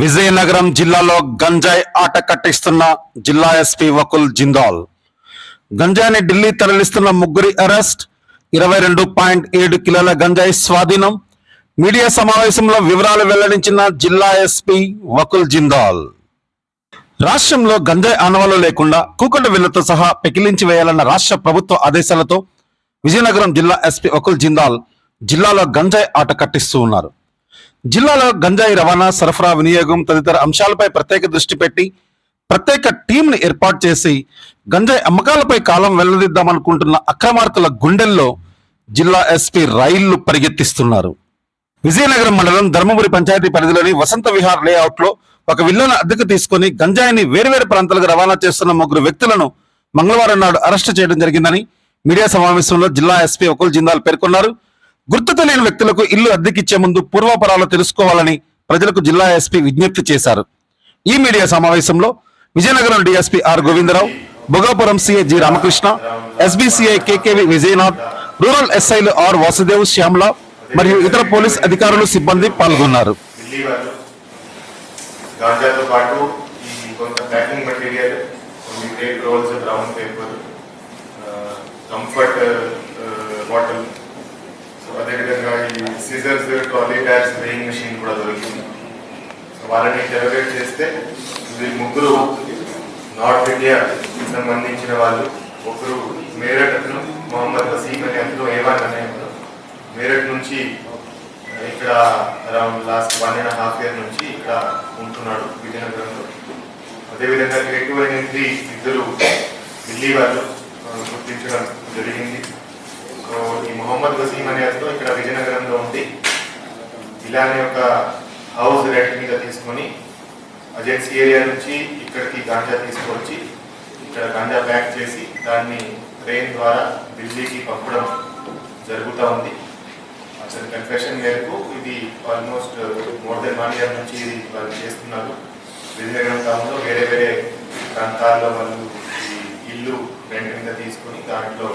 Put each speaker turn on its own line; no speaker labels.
విజయనగరం జిల్లాలో గంజాయి ఆట కట్టిస్తున్న జిల్లా ఎస్పీ వకుల్ జిందాల్. గంజాయిని ఢిల్లీ తరలిస్తున్న ముగ్గురి అరెస్ట్ ఇరవై రెండు పాయింట్ ఏడు కిలోల గంజాయి స్వాధీనం. మీడియా సమావేశంలో వివరాలు వెల్లడించిన జిల్లా ఎస్పీ వకుల్ జిందాల్. రాష్ట్రంలో గంజాయి ఆనవాలు లేకుండా కూకట విల్లతో సహా పెకిలించి వేయాలన్న రాష్ట్ర ప్రభుత్వ ఆదేశాలతో విజయనగరం జిల్లా ఎస్పీ వకుల్ జిందాల్ జిల్లాలో గంజాయి ఆట కట్టిస్తూ ఉన్నారు. జిల్లాలో గంజాయి రవాణా సరఫరా వినియోగం తదితర అంశాలపై ప్రత్యేక దృష్టి పెట్టి ప్రత్యేక టీంని ఏర్పాటు చేసి గంజాయి అమ్మకాలపై కాలం వెల్లదిద్దామనుకుంటున్న అక్రమార్కుల గుండెల్లో జిల్లా ఎస్పీ రైళ్ళు పరిగెత్తిస్తున్నారు. విజయనగరం మండలం ధర్మపురి పంచాయతీ పరిధిలోని వసంత విహార్ లేఅవుట్లో ఒక విల్లను అద్దెకు తీసుకుని గంజాయిని వేరువేరు ప్రాంతాలకు రవాణా చేస్తున్న ముగ్గురు వ్యక్తులను మంగళవారం నాడు అరెస్టు చేయడం జరిగిందని మీడియా సమావేశంలో జిల్లా ఎస్పీ ఒకల్ జిందాల్ పేర్కొన్నారు. గుర్తు తెలియని వ్యక్తులకు ఇల్లు అద్దెకిచ్చే ముందు పూర్వాపరాలు తెలుసుకోవాలని ప్రజలకు జిల్లా ఎస్పీ విజ్ఞప్తి చేశారు. ఈ మీడియా సమావేశంలో Vizianagaram DSP R Govindarao Bhogapuram CI G Ramakrishna SBCI KKV Vijayanath rural ఎస్ఐలు ఆర్ వాసుదేవ్ శ్యామ్ల మరియు ఇతర పోలీస్ అధికారులు సిబ్బంది పాల్గొన్నారు.
Delhi scissors trolley bags weighing machine కూడా దొరికింది. సో వాళ్ళని డెలివరేట్ చేస్తే వీళ్ళు ముగ్గురు నార్త్ ఇండియా సంబంధించిన వాళ్ళు. ఒకరు మేరట్ మొహమ్మద్ వసీం అనే అతను ఏవాన్ అనే మేరట్ నుంచి ఇక్కడ around last one and half year నుంచి ఇక్కడ ఉంటున్నాడు విజయనగరంలో. అదేవిధంగా గ్రేట్ అనేది ఇద్దరు ఢిల్లీ వాళ్ళు గుర్తించడం జరిగింది. ఈ మొహమ్మద్ వసీం అనే అతను ఇక్కడ విజయనగరంలో ఉండి ఇలానే ఒక హౌస్ రెంట్ మీద తీసుకొని అజెన్సీ ఏరియా నుంచి ఇక్కడికి గాంజా తీసుకొచ్చి ఇక్కడ గాంజా ప్యాక్ చేసి దాన్ని ట్రైన్ ద్వారా ఢిల్లీకి పంపడం జరుగుతూ ఉంది. అతని కన్ఫెషన్ మేరకు ఇది almost more than one year నుంచి ఇది వాళ్ళు చేస్తున్నారు. విజయనగరం టౌన్లో వేరే వేరే ప్రాంతాల్లో వాళ్ళు ఈ ఇల్లు రెంట్ మీద తీసుకొని దాంట్లో